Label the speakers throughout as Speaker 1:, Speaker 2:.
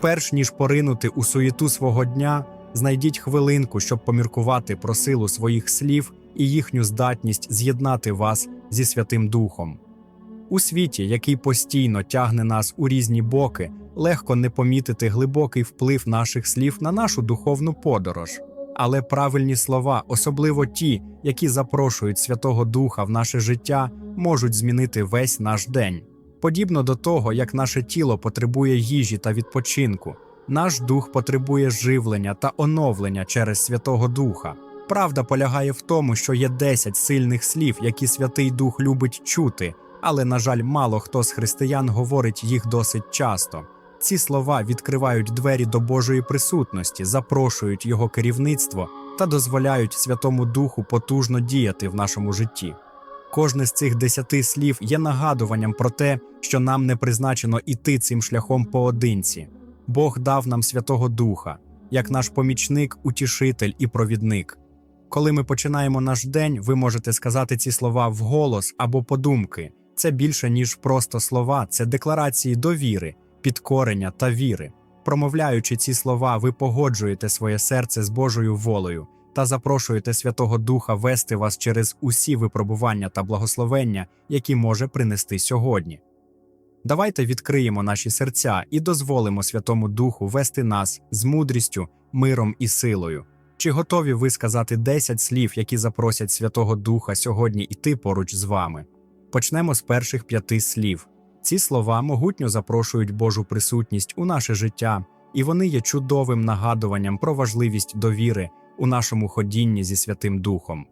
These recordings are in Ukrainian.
Speaker 1: Перш ніж поринути у суєту свого дня, знайдіть хвилинку, щоб поміркувати про силу своїх слів і їхню здатність з'єднати вас зі Святим Духом. У світі, який постійно тягне нас у різні боки, легко не помітити глибокий вплив наших слів на нашу духовну подорож. Але правильні слова, особливо ті, які запрошують Святого Духа в наше життя, можуть змінити весь наш день. Подібно до того, як наше тіло потребує їжі та відпочинку, наш дух потребує живлення та оновлення через Святого Духа. Правда полягає в тому, що є 10 сильних слів, які Святий Дух любить чути, але, на жаль, мало хто з християн говорить їх досить часто. Ці слова відкривають двері до Божої присутності, запрошують його керівництво та дозволяють Святому Духу потужно діяти в нашому житті. Кожне з цих десяти слів є нагадуванням про те, що нам не призначено іти цим шляхом поодинці. Бог дав нам Святого Духа, як наш помічник, утішитель і провідник. Коли ми починаємо наш день, ви можете сказати ці слова вголос або подумки. Це більше, ніж просто слова, це декларації довіри, підкорення та віри. Промовляючи ці слова, ви погоджуєте своє серце з Божою волею та запрошуєте Святого Духа вести вас через усі випробування та благословення, які може принести сьогодні. Давайте відкриємо наші серця і дозволимо Святому Духу вести нас з мудрістю, миром і силою. Чи готові ви сказати 10 слів, які запросять Святого Духа сьогодні іти поруч з вами? Почнемо з перших п'яти слів. Ці слова могутньо запрошують Божу присутність у наше життя, і вони є чудовим нагадуванням про важливість довіри у нашому ходінні зі Святим Духом.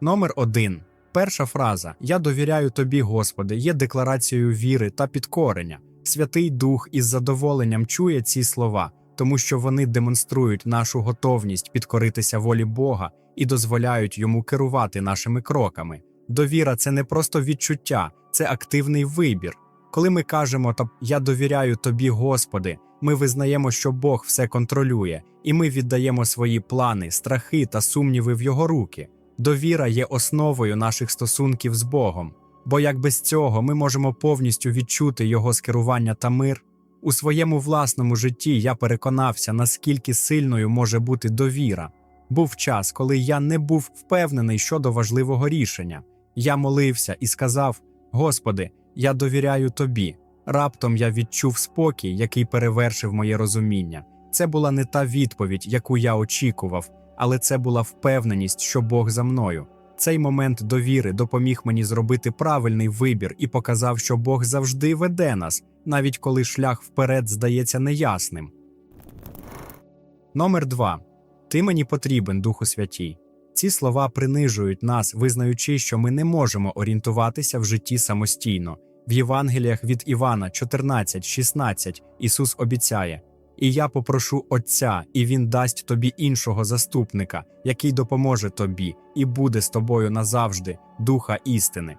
Speaker 1: Номер 1. Перша фраза Я довіряю тобі, Господи, є декларацією віри та підкорення. Святий Дух із задоволенням чує ці слова, тому що вони демонструють нашу готовність підкоритися волі Бога і дозволяють йому керувати нашими кроками. Довіра це не просто відчуття, це активний вибір. Коли ми кажемо Я довіряю тобі, Господи, ми визнаємо, що Бог все контролює, і ми віддаємо свої плани, страхи та сумніви в його руки. Довіра є основою наших стосунків з Богом, бо як без цього ми можемо повністю відчути Його скерування та мир. У своєму власному житті я переконався, наскільки сильною може бути довіра. Був час, коли я не був впевнений щодо важливого рішення. Я молився і сказав: Господи, я довіряю тобі. Раптом я відчув спокій, який перевершив моє розуміння. Це була не та відповідь, яку я очікував, але це була впевненість, що Бог за мною. Цей момент довіри допоміг мені зробити правильний вибір і показав, що Бог завжди веде нас, навіть коли шлях вперед здається неясним. Номер 2. Ти мені потрібен, Духу Святій. Ці слова принижують нас, визнаючи, що ми не можемо орієнтуватися в житті самостійно. В Євангеліях від Івана 14:16 Ісус обіцяє: І я попрошу Отця, і Він дасть тобі іншого заступника, який допоможе тобі і буде з тобою назавжди, Духа істини.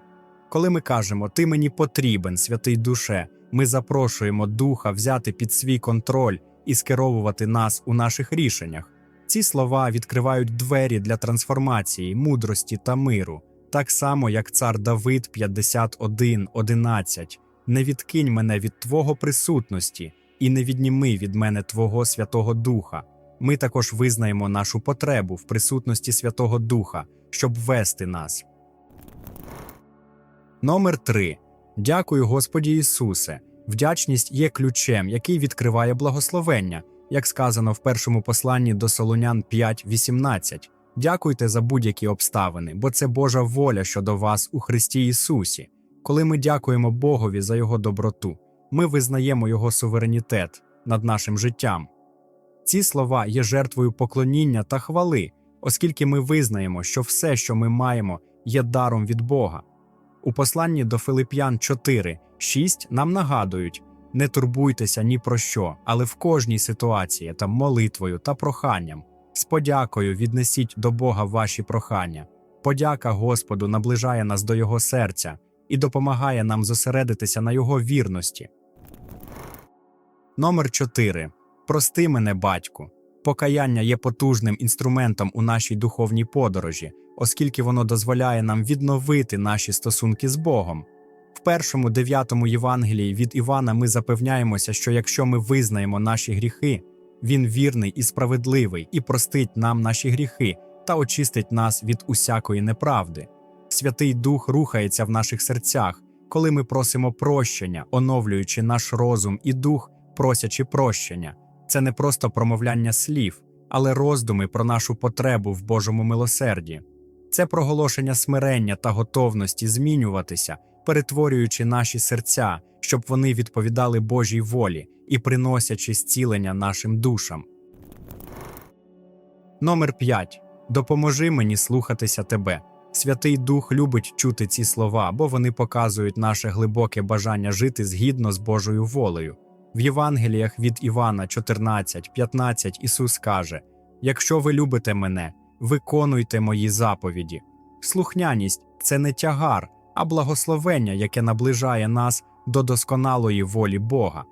Speaker 1: Коли ми кажемо Ти мені потрібен, святий душе, ми запрошуємо Духа взяти під свій контроль і скеровувати нас у наших рішеннях. Ці слова відкривають двері для трансформації, мудрості та миру, так само як цар Давид 51.11 Не відкинь мене від Твого присутності і не відніми від мене Твого Святого Духа. Ми також визнаємо нашу потребу в присутності Святого Духа, щоб вести нас. Номер 3. Дякую Господі Ісусе. Вдячність є ключем, який відкриває благословення як сказано в першому посланні до Солонян 5.18. Дякуйте за будь-які обставини, бо це Божа воля щодо вас у Христі Ісусі. Коли ми дякуємо Богові за Його доброту, ми визнаємо Його суверенітет над нашим життям. Ці слова є жертвою поклоніння та хвали, оскільки ми визнаємо, що все, що ми маємо, є даром від Бога. У посланні до Филип'ян 4.6 нам нагадують. Не турбуйтеся ні про що, але в кожній ситуації та молитвою та проханням. З подякою віднесіть до Бога ваші прохання. Подяка Господу наближає нас до Його серця і допомагає нам зосередитися на Його вірності. Номер 4. Прости мене, батьку. Покаяння є потужним інструментом у нашій духовній подорожі, оскільки воно дозволяє нам відновити наші стосунки з Богом. В першому дев'ятому Євангелії від Івана ми запевняємося, що якщо ми визнаємо наші гріхи, він вірний і справедливий і простить нам наші гріхи та очистить нас від усякої неправди. Святий Дух рухається в наших серцях, коли ми просимо прощення, оновлюючи наш розум і дух, просячи прощення. Це не просто промовляння слів, але роздуми про нашу потребу в Божому милосерді. Це проголошення смирення та готовності змінюватися, перетворюючи наші серця, щоб вони відповідали Божій волі і приносячи зцілення нашим душам. Номер 5. Допоможи мені слухатися тебе. Святий Дух любить чути ці слова, бо вони показують наше глибоке бажання жити згідно з Божою волею. В Євангеліях від Івана 14.15 Ісус каже: Якщо ви любите мене, виконуйте мої заповіді. Слухняність це не тягар, а благословення, яке наближає нас до досконалої волі Бога.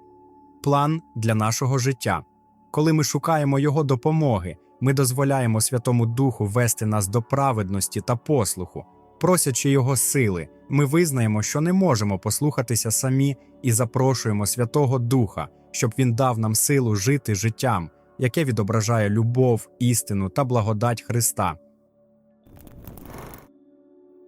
Speaker 1: План для нашого життя. Коли ми шукаємо Його допомоги, ми дозволяємо Святому Духу вести нас до праведності та послуху. Просячи Його сили, ми визнаємо, що не можемо послухатися самі і запрошуємо Святого Духа, щоб Він дав нам силу жити життям, яке відображає любов, істину та благодать Христа.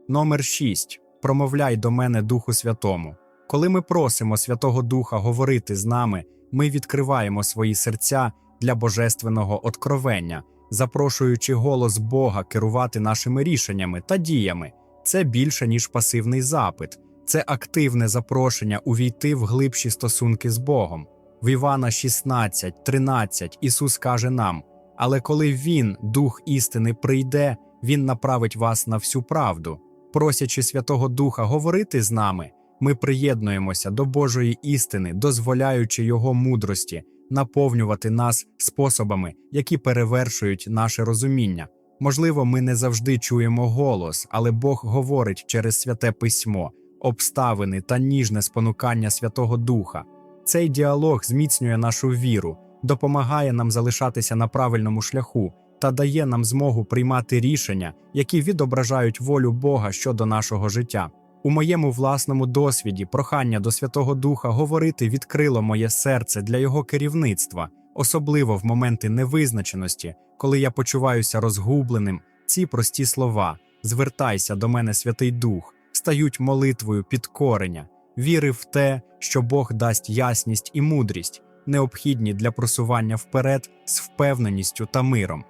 Speaker 1: Номер 6. Промовляй до мене Духу Святому. Коли ми просимо Святого Духа говорити з нами, ми відкриваємо свої серця для божественного откровення, запрошуючи голос Бога керувати нашими рішеннями та діями. Це більше ніж пасивний запит, це активне запрошення увійти в глибші стосунки з Богом. В Івана 16, 13 Ісус каже нам: Але коли Він, Дух істини, прийде, Він направить вас на всю правду. Просячи Святого Духа говорити з нами, ми приєднуємося до Божої істини, дозволяючи Його мудрості наповнювати нас способами, які перевершують наше розуміння. Можливо, ми не завжди чуємо голос, але Бог говорить через святе письмо, обставини та ніжне спонукання Святого Духа. Цей діалог зміцнює нашу віру, допомагає нам залишатися на правильному шляху та дає нам змогу приймати рішення, які відображають волю Бога щодо нашого життя. У моєму власному досвіді прохання до Святого Духа говорити відкрило моє серце для його керівництва, особливо в моменти невизначеності, коли я почуваюся розгубленим. Ці прості слова звертайся до мене, Святий Дух, стають молитвою підкорення, віри в те, що Бог дасть ясність і мудрість, необхідні для просування вперед з впевненістю та миром.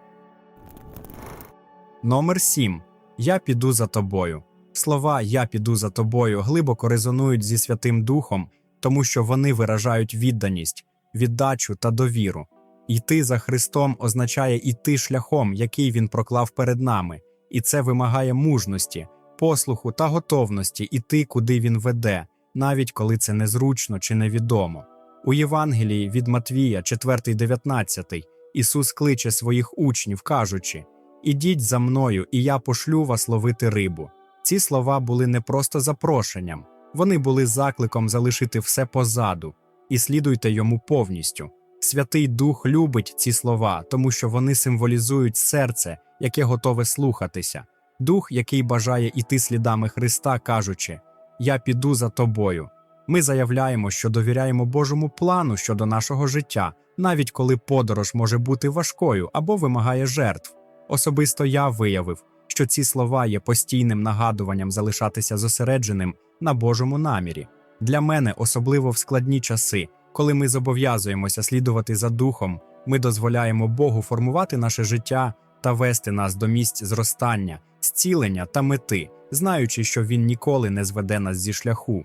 Speaker 1: Номер 7. Я піду за тобою. Слова Я піду за тобою глибоко резонують зі Святим Духом, тому що вони виражають відданість, віддачу та довіру. Йти за Христом означає йти шляхом, який Він проклав перед нами, і це вимагає мужності, послуху та готовності іти, куди Він веде, навіть коли це незручно чи невідомо. У Євангелії від Матвія, 4.19, Ісус кличе своїх учнів, кажучи: Ідіть за мною, і я пошлю вас ловити рибу. Ці слова були не просто запрошенням, вони були закликом залишити все позаду і слідуйте йому повністю. Святий Дух любить ці слова, тому що вони символізують серце, яке готове слухатися, дух, який бажає іти слідами Христа, кажучи: Я піду за тобою. Ми заявляємо, що довіряємо Божому плану щодо нашого життя, навіть коли подорож може бути важкою або вимагає жертв. Особисто я виявив, що ці слова є постійним нагадуванням залишатися зосередженим на Божому намірі. Для мене, особливо в складні часи, коли ми зобов'язуємося слідувати за духом, ми дозволяємо Богу формувати наше життя та вести нас до місць зростання, зцілення та мети, знаючи, що Він ніколи не зведе нас зі шляху.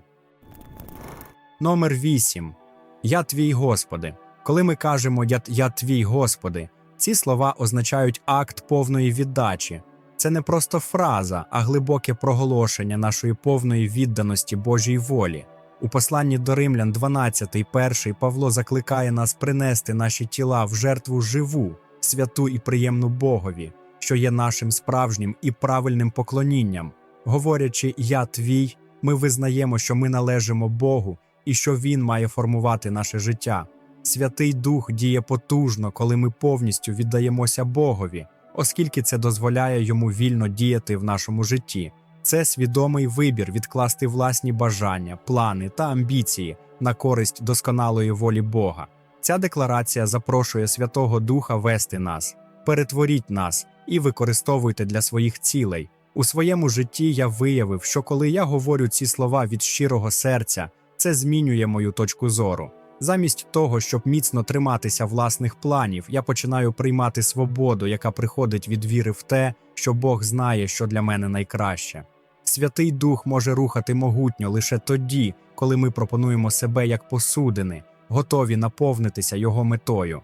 Speaker 1: Номер 8. Я твій Господи. Коли ми кажемо я, я твій Господи, ці слова означають акт повної віддачі. Це не просто фраза, а глибоке проголошення нашої повної відданості Божій волі. У посланні до Римлян 12, перший Павло закликає нас принести наші тіла в жертву живу, святу і приємну Богові, що є нашим справжнім і правильним поклонінням. Говорячи Я твій, ми визнаємо, що ми належимо Богу і що Він має формувати наше життя. Святий Дух діє потужно, коли ми повністю віддаємося Богові, оскільки це дозволяє йому вільно діяти в нашому житті. Це свідомий вибір відкласти власні бажання, плани та амбіції на користь досконалої волі Бога. Ця декларація запрошує Святого Духа вести нас, перетворіть нас і використовуйте для своїх цілей. У своєму житті я виявив, що коли я говорю ці слова від щирого серця, це змінює мою точку зору. Замість того, щоб міцно триматися власних планів, я починаю приймати свободу, яка приходить від віри в те, що Бог знає, що для мене найкраще. Святий Дух може рухати могутньо лише тоді, коли ми пропонуємо себе як посудини, готові наповнитися його метою.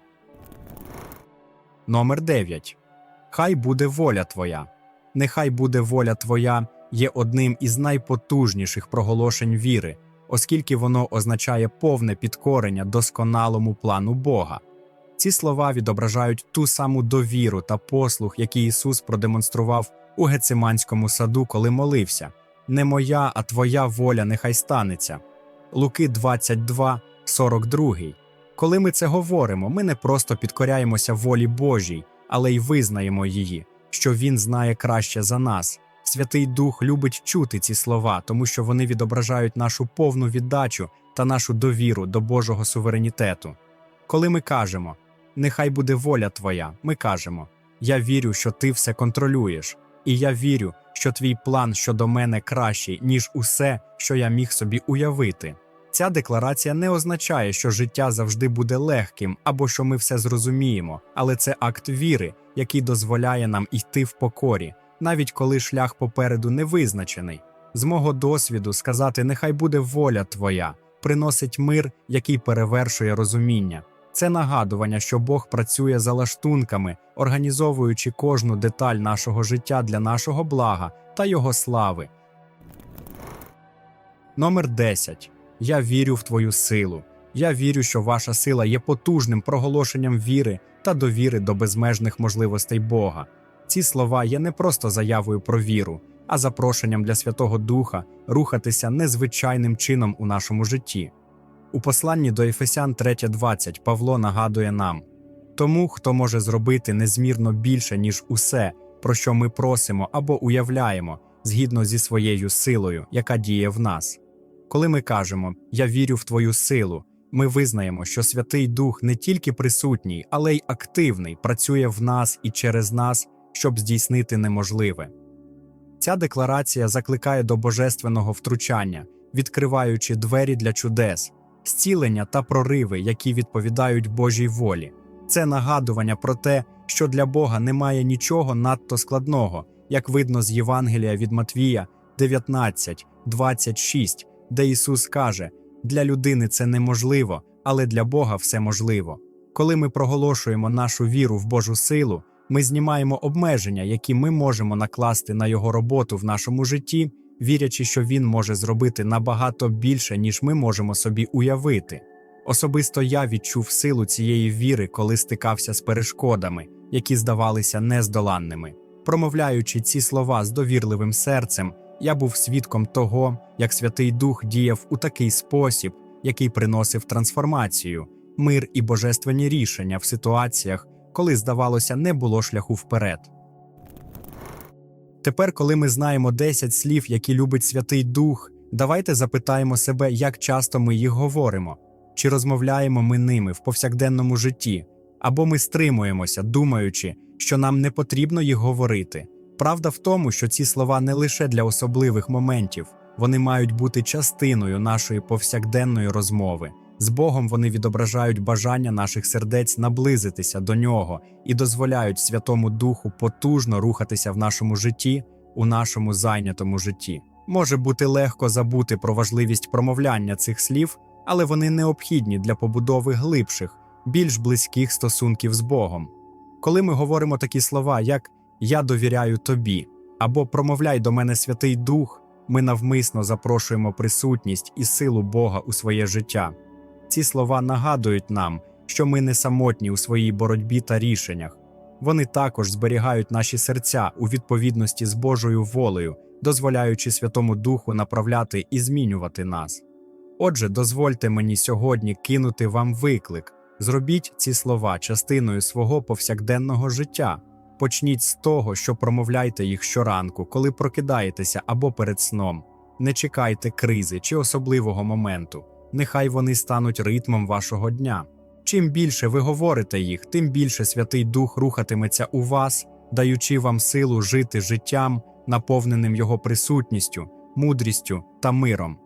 Speaker 1: Номер 9. Хай буде воля твоя. Нехай буде воля твоя є одним із найпотужніших проголошень віри, оскільки воно означає повне підкорення досконалому плану Бога. Ці слова відображають ту саму довіру та послух, який Ісус продемонстрував у Гециманському саду, коли молився: Не моя, а твоя воля нехай станеться. Луки 22, 42. Коли ми це говоримо, ми не просто підкоряємося волі Божій, але й визнаємо її, що Він знає краще за нас. Святий Дух любить чути ці слова, тому що вони відображають нашу повну віддачу та нашу довіру до Божого суверенітету. Коли ми кажемо Нехай буде воля Твоя, ми кажемо Я вірю, що Ти все контролюєш, і я вірю, що твій план щодо мене кращий, ніж усе, що я міг собі уявити. Ця декларація не означає, що життя завжди буде легким або що ми все зрозуміємо, але це акт віри, який дозволяє нам йти в покорі, навіть коли шлях попереду не визначений. З мого досвіду сказати нехай буде воля твоя, приносить мир, який перевершує розуміння. Це нагадування, що Бог працює за лаштунками, організовуючи кожну деталь нашого життя для нашого блага та Його слави. Номер 10. Я вірю в твою силу. Я вірю, що ваша сила є потужним проголошенням віри та довіри до безмежних можливостей Бога. Ці слова є не просто заявою про віру, а запрошенням для Святого Духа рухатися незвичайним чином у нашому житті. У посланні до Ефесян 3.20 Павло нагадує нам тому, хто може зробити незмірно більше, ніж усе, про що ми просимо або уявляємо, згідно зі своєю силою, яка діє в нас. Коли ми кажемо Я вірю в твою силу, ми визнаємо, що Святий Дух не тільки присутній, але й активний, працює в нас і через нас, щоб здійснити неможливе. Ця декларація закликає до божественного втручання, відкриваючи двері для чудес, зцілення та прориви, які відповідають Божій волі. Це нагадування про те, що для Бога немає нічого надто складного, як видно з Євангелія від Матвія 19, 26, де Ісус каже: для людини це неможливо, але для Бога все можливо. Коли ми проголошуємо нашу віру в Божу силу, ми знімаємо обмеження, які ми можемо накласти на Його роботу в нашому житті, вірячи, що Він може зробити набагато більше, ніж ми можемо собі уявити. Особисто я відчув силу цієї віри, коли стикався з перешкодами, які здавалися нездоланними. Промовляючи ці слова з довірливим серцем, я був свідком того, як Святий Дух діяв у такий спосіб, який приносив трансформацію, мир і божественні рішення в ситуаціях, коли, здавалося, не було шляху вперед. Тепер, коли ми знаємо 10 слів, які любить Святий Дух, давайте запитаємо себе, як часто ми їх говоримо, чи розмовляємо ми ними в повсякденному житті, або ми стримуємося, думаючи, що нам не потрібно їх говорити. Правда в тому, що ці слова не лише для особливих моментів, вони мають бути частиною нашої повсякденної розмови. З Богом вони відображають бажання наших сердець наблизитися до нього і дозволяють Святому Духу потужно рухатися в нашому житті, у нашому зайнятому житті. Може бути легко забути про важливість промовляння цих слів, але вони необхідні для побудови глибших, більш близьких стосунків з Богом. Коли ми говоримо такі слова, як Я довіряю тобі або промовляй до мене Святий Дух, ми навмисно запрошуємо присутність і силу Бога у своє життя. Ці слова нагадують нам, що ми не самотні у своїй боротьбі та рішеннях. Вони також зберігають наші серця у відповідності з Божою волею, дозволяючи Святому Духу направляти і змінювати нас. Отже, дозвольте мені сьогодні кинути вам виклик. Зробіть ці слова частиною свого повсякденного життя. Почніть з того, що промовляйте їх щоранку, коли прокидаєтеся або перед сном. Не чекайте кризи чи особливого моменту. Нехай вони стануть ритмом вашого дня. Чим більше ви говорите їх, тим більше Святий Дух рухатиметься у вас, даючи вам силу жити життям, наповненим Його присутністю, мудрістю та миром.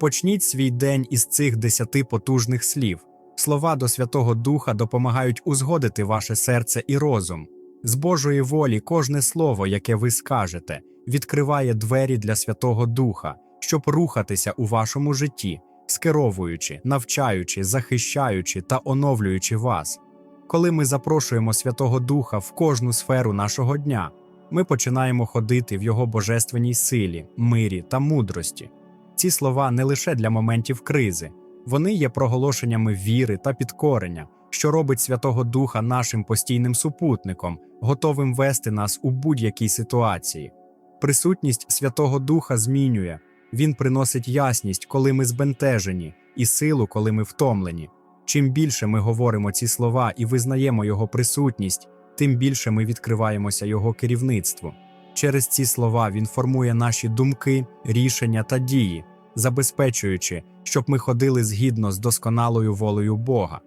Speaker 1: Почніть свій день із цих десяти потужних слів. Слова до Святого Духа допомагають узгодити ваше серце і розум. З Божої волі кожне слово, яке ви скажете, відкриває двері для Святого Духа, щоб рухатися у вашому житті, скеровуючи, навчаючи, захищаючи та оновлюючи вас. Коли ми запрошуємо Святого Духа в кожну сферу нашого дня, ми починаємо ходити в Його божественній силі, мирі та мудрості. Ці слова не лише для моментів кризи, вони є проголошеннями віри та підкорення, що робить Святого Духа нашим постійним супутником, готовим вести нас у будь-якій ситуації. Присутність Святого Духа змінює, Він приносить ясність, коли ми збентежені, і силу, коли ми втомлені. Чим більше ми говоримо ці слова і визнаємо Його присутність, тим більше ми відкриваємося Його керівництву. Через ці слова Він формує наші думки, рішення та дії, забезпечуючи, щоб ми ходили згідно з досконалою волею Бога.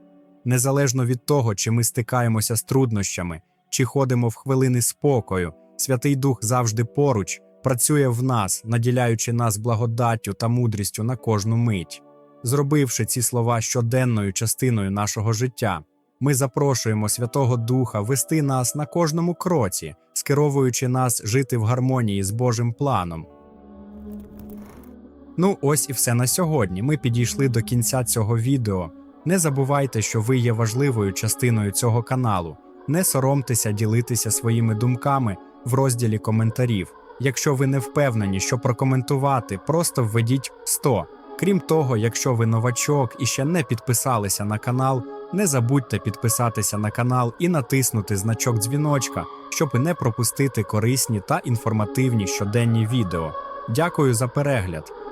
Speaker 1: Незалежно від того, чи ми стикаємося з труднощами, чи ходимо в хвилини спокою, Святий Дух завжди поруч працює в нас, наділяючи нас благодаттю та мудрістю на кожну мить. Зробивши ці слова щоденною частиною нашого життя, ми запрошуємо Святого Духа вести нас на кожному кроці, скеровуючи нас жити в гармонії з Божим планом. Ну, ось і все на сьогодні. Ми підійшли до кінця цього відео. Не забувайте, що ви є важливою частиною цього каналу. Не соромтеся ділитися своїми думками в розділі коментарів. Якщо ви не впевнені, що прокоментувати, просто введіть 100. Крім того, якщо ви новачок і ще не підписалися на канал, не забудьте підписатися на канал і натиснути значок дзвіночка, щоб не пропустити корисні та інформативні щоденні відео. Дякую за перегляд!